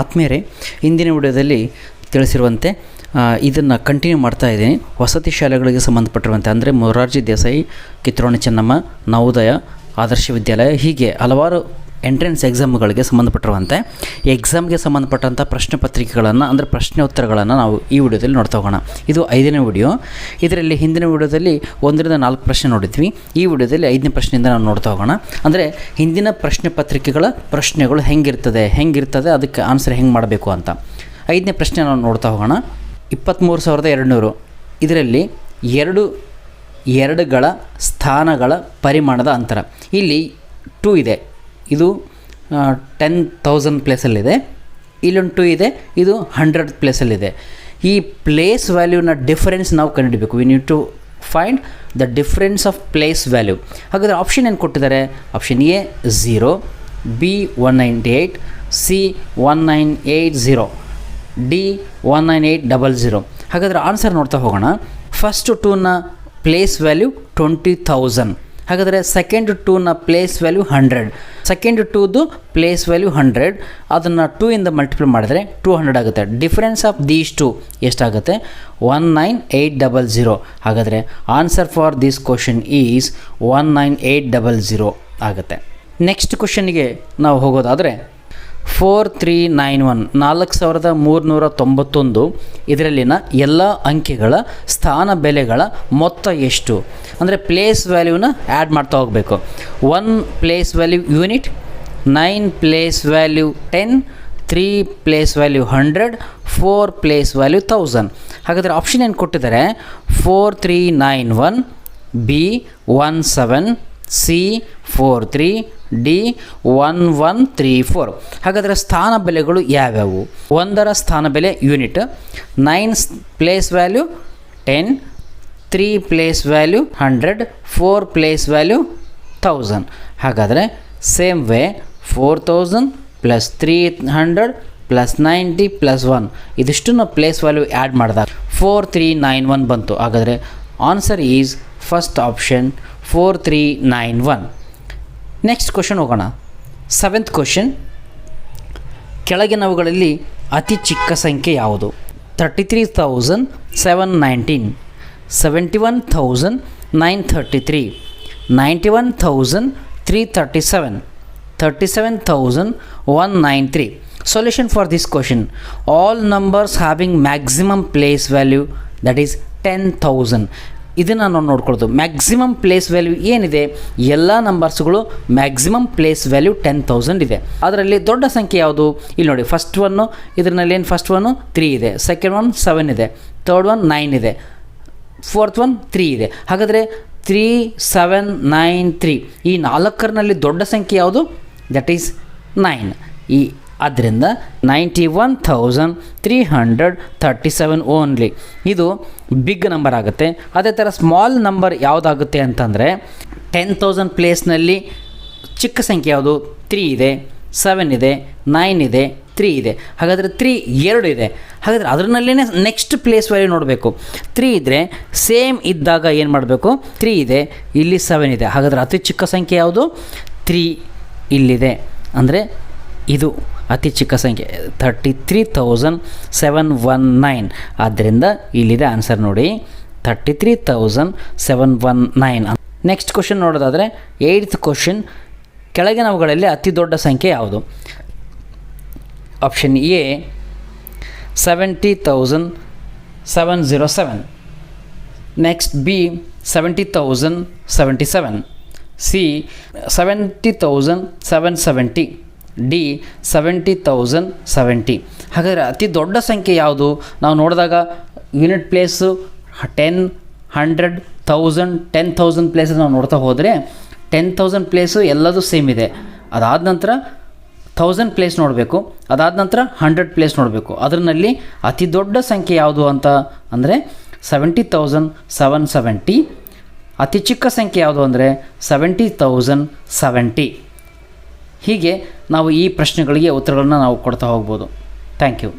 ಆತ್ಮೀಯರೇ, ಇಂದಿನ ವಿಡಿಯೋದಲ್ಲಿ ತಿಳಿಸಿರುವಂತೆ ಇದನ್ನು ಕಂಟಿನ್ಯೂ ಮಾಡ್ತಾ ಇದ್ದೀನಿ. ವಸತಿ ಶಾಲೆಗಳಿಗೆ ಸಂಬಂಧಪಟ್ಟಿರುವಂತೆ, ಅಂದರೆ ಮೊರಾರ್ಜಿ ದೇಸಾಯಿ, ಕಿತ್ರೋಣಿ ಚೆನ್ನಮ್ಮ, ನವೋದಯ, ಆದರ್ಶ ವಿದ್ಯಾಲಯ, ಹೀಗೆ ಹಲವಾರು ಎಂಟ್ರೆನ್ಸ್ ಎಕ್ಸಾಮ್ಗಳಿಗೆ ಸಂಬಂಧಪಟ್ಟಿರುವಂತೆ ಎಕ್ಸಾಮ್ಗೆ ಸಂಬಂಧಪಟ್ಟಂಥ ಪ್ರಶ್ನೆ ಪತ್ರಿಕೆಗಳನ್ನು, ಅಂದರೆ ಪ್ರಶ್ನೆ ಉತ್ತರಗಳನ್ನು ನಾವು ಈ ವಿಡಿಯೋದಲ್ಲಿ ನೋಡ್ತಾ ಹೋಗೋಣ. ಇದು ಐದನೇ ವಿಡಿಯೋ. ಇದರಲ್ಲಿ ಹಿಂದಿನ ವಿಡಿಯೋದಲ್ಲಿ ಒಂದರಿಂದ ನಾಲ್ಕು ಪ್ರಶ್ನೆ ನೋಡಿದ್ವಿ. ಈ ವಿಡಿಯೋದಲ್ಲಿ ಐದನೇ ಪ್ರಶ್ನೆಯಿಂದ ನಾವು ನೋಡ್ತಾ ಹೋಗೋಣ. ಅಂದರೆ ಹಿಂದಿನ ಪ್ರಶ್ನೆ ಪತ್ರಿಕೆಗಳ ಪ್ರಶ್ನೆಗಳು ಹೆಂಗಿರ್ತದೆ ಹೆಂಗಿರ್ತದೆ, ಅದಕ್ಕೆ ಆನ್ಸರ್ ಹೆಂಗೆ ಮಾಡಬೇಕು ಅಂತ. ಐದನೇ ಪ್ರಶ್ನೆ ನಾವು ನೋಡ್ತಾ ಹೋಗೋಣ. ಇಪ್ಪತ್ತ್ಮೂರು ಸಾವಿರದ ಎರಡುನೂರು. ಇದರಲ್ಲಿ ಎರಡು, ಎರಡುಗಳ ಸ್ಥಾನಗಳ ಪರಿಮಾಣದ ಅಂತರ. ಇಲ್ಲಿ ಟೂ ಇದೆ. ಇದು ಟೆನ್ ತೌಸಂಡ್ ಪ್ಲೇಸಲ್ಲಿದೆ ಇಲ್ಲೊಂದು ಟೂ ಇದೆ, ಇದು ಹಂಡ್ರೆಡ್ ಪ್ಲೇಸಲ್ಲಿದೆ ಈ ಪ್ಲೇಸ್ ವ್ಯಾಲ್ಯೂನ ಡಿಫರೆನ್ಸ್ ನಾವು ಕಂಡುಹಿಡಬೇಕು. We need to find the difference of place value ಹಾಗಾದರೆ ಆಪ್ಷನ್ ಏನು ಕೊಟ್ಟಿದ್ದಾರೆ? Option A zero B one ninety eight C one nine eight zero D one nine eight double zero ಹಾಗಾದರೆ answer ನೋಡ್ತಾ ಹೋಗೋಣ. First ಟೂನ place value twenty thousand ಹಾಗಾದರೆ second ಟೂನ place value hundred second ಟೂದು ಪ್ಲೇಸ್ ವ್ಯಾಲ್ಯೂ ಹಂಡ್ರೆಡ್ ಅದನ್ನು two ಇಂದ multiply ಮಾಡಿದ್ರೆ ಟೂ ಹಂಡ್ರೆಡ್ ಆಗುತ್ತೆ. ಡಿಫ್ರೆನ್ಸ್ ಆಫ್ ದೀಸ್ ಟು ಎಷ್ಟಾಗುತ್ತೆ? One nine eight double zero ಹಾಗಾದರೆ answer for this question is one nine eight double zero ಆಗುತ್ತೆ. Next ಕ್ವಶನ್ಗೆ ನಾವು ಹೋಗೋದಾದರೆ ಫೋರ್ ತ್ರೀ ನೈನ್ ಒನ್ ನಾಲ್ಕು ಸಾವಿರದ ಮೂರುನೂರ ತೊಂಬತ್ತೊಂದು. ಇದರಲ್ಲಿನ ಎಲ್ಲ ಅಂಕೆಗಳ ಸ್ಥಾನ ಬೆಲೆಗಳ ಮೊತ್ತ ಎಷ್ಟು? ಅಂದರೆ ಪ್ಲೇಸ್ ವ್ಯಾಲ್ಯೂನ ಆ್ಯಡ್ ಮಾಡ್ತಾ ಹೋಗಬೇಕು. One place value unit nine place value ten three place value hundred four place value thousand ಹಾಗಾದರೆ ಆಪ್ಷನ್ ಏನು ಕೊಟ್ಟಿದ್ದಾರೆ? Four three nine one B one seven C four three D one one three four ಹಾಗಾದರೆ ಸ್ಥಾನ ಬೆಲೆಗಳು ಯಾವ್ಯಾವು? ಒಂದರ ಸ್ಥಾನ ಬೆಲೆ unit nine place value ten three place value hundred four place value thousand ಹಾಗಾದರೆ same way four thousand plus three hundred plus ninety plus one ಇದಿಷ್ಟನ್ನು place value add ಮಾಡಿದಾಗ ಫೋರ್ ತ್ರೀ ನೈನ್ ಒನ್ ಬಂತು. ಹಾಗಾದರೆ answer is first option four three nine one next question ಹೋಗೋಣ. Seventh question ಕೆಳಗಿನವುಗಳಲ್ಲಿ ಅತಿ ಚಿಕ್ಕ ಸಂಖ್ಯೆ ಯಾವುದು? Thirty three thousand seven nineteen seventy one thousand nine thirty three ninety one thousand three thirty seven thirty seven thousand one nine three solution for this question all numbers having maximum place value that is ten thousand ಇದನ್ನು ನಾವು ನೋಡ್ಕೊಳ್ಳೋದು maximum place value ಏನಿದೆ? ಎಲ್ಲ ನಂಬರ್ಸ್ಗಳು maximum place value ten thousand ಇದೆ. ಅದರಲ್ಲಿ ದೊಡ್ಡ ಸಂಖ್ಯೆ ಯಾವುದು? ಇಲ್ಲಿ ನೋಡಿ ಫಸ್ಟ್ ಒನ್ನು ಇದರಲ್ಲಿ ಏನು ಫಸ್ಟ್ ಒನ್ನು ತ್ರೀ ಇದೆ. ಸೆಕೆಂಡ್ ಒನ್ ಸೆವೆನ್ ಇದೆ. ತರ್ಡ್ ಒನ್ ನೈನ್ ಇದೆ. ಫೋರ್ತ್ ಒನ್ ತ್ರೀ ಇದೆ. ಹಾಗಾದರೆ ತ್ರೀ ಸೆವೆನ್ ನೈನ್ ತ್ರೀ ಈ ನಾಲ್ಕರಲ್ಲಿ ದೊಡ್ಡ ಸಂಖ್ಯೆ ಯಾವುದು? ದಟ್ ಈಸ್ ನೈನ್ ಈ ಆದ್ದರಿಂದ ninety one thousand three hundred thirty seven only ಇದು ಬಿಗ್ ನಂಬರ್ ಆಗುತ್ತೆ. ಅದೇ ಥರ ಸ್ಮಾಲ್ ನಂಬರ್ ಯಾವುದಾಗುತ್ತೆ ಅಂತಂದರೆ ಟೆನ್ ತೌಸಂಡ್ ಪ್ಲೇಸ್ನಲ್ಲಿ ಚಿಕ್ಕ ಸಂಖ್ಯೆ ಯಾವುದು? ತ್ರೀ ಇದೆ ಸೆವೆನ್ ಇದೆ ನೈನ್ ಇದೆ ತ್ರೀ ಇದೆ. ಹಾಗಾದರೆ ತ್ರೀ ಎರಡು ಇದೆ. ಹಾಗಾದರೆ ಅದರಲ್ಲೇ ನೆಕ್ಸ್ಟ್ ಪ್ಲೇಸ್ ವ್ಯಾಲ್ಯೂ ನೋಡಬೇಕು. ತ್ರೀ ಇದ್ದರೆ ಸೇಮ್ ಇದ್ದಾಗ ಏನು ಮಾಡಬೇಕು? ತ್ರೀ ಇದೆ, ಇಲ್ಲಿ ಸೆವೆನ್ ಇದೆ. ಹಾಗಾದರೆ ಅತಿ ಚಿಕ್ಕ ಸಂಖ್ಯೆ ಯಾವುದು? ತ್ರೀ ಇಲ್ಲಿದೆ. ಅಂದರೆ ಇದು ಅತಿ ಚಿಕ್ಕ ಸಂಖ್ಯೆ thirty three thousand seven one nine ಆದ್ದರಿಂದ ಇಲ್ಲಿದೆ ಆನ್ಸರ್ ನೋಡಿ thirty three thousand seven one nine next question ನೋಡೋದಾದರೆ ಏಯ್ತ್ ಕ್ವಶನ್ ಕೆಳಗಿನವುಗಳಲ್ಲಿ ಅತಿ ದೊಡ್ಡ ಸಂಖ್ಯೆ ಯಾವುದು? Option A seventy thousand seven zero seven next B seventy thousand seventy seven C seventy thousand seven seventy D seventy thousand seventy. ಹಾಗಾದರೆ ಅತಿ ದೊಡ್ಡ ಸಂಖ್ಯೆ ಯಾವುದು? ನಾವು ನೋಡಿದಾಗ unit place ten hundred thousand, ten thousand places ನಾವು ನೋಡ್ತಾ ಹೋದರೆ ಟೆನ್ ತೌಸಂಡ್ ಪ್ಲೇಸು ಎಲ್ಲದೂ ಸೇಮ್ ಇದೆ. ಅದಾದ ನಂತರ ಥೌಸಂಡ್ ಪ್ಲೇಸ್ ನೋಡಬೇಕು. ಅದಾದ ನಂತರ ಹಂಡ್ರೆಡ್ ಪ್ಲೇಸ್ ನೋಡಬೇಕು. ಅದರಲ್ಲಿ ಅತಿ ದೊಡ್ಡ ಸಂಖ್ಯೆ ಯಾವುದು ಅಂತ? ಅಂದರೆ ಸೆವೆಂಟಿ ತೌಸಂಡ್ ಸೆವೆನ್ ಸೆವೆಂಟಿ. ಅತಿ ಚಿಕ್ಕ ಸಂಖ್ಯೆ ಯಾವುದು ಅಂದರೆ ಸೆವೆಂಟಿ ತೌಸಂಡ್ ಸೆವೆಂಟಿ. ಹೀಗೆ ನಾವು ಈ ಪ್ರಶ್ನೆಗಳಿಗೆ ಉತ್ತರಗಳನ್ನು ನಾವು ಕೊಡ್ತಾ ಹೋಗ್ಬೋದು. Thank you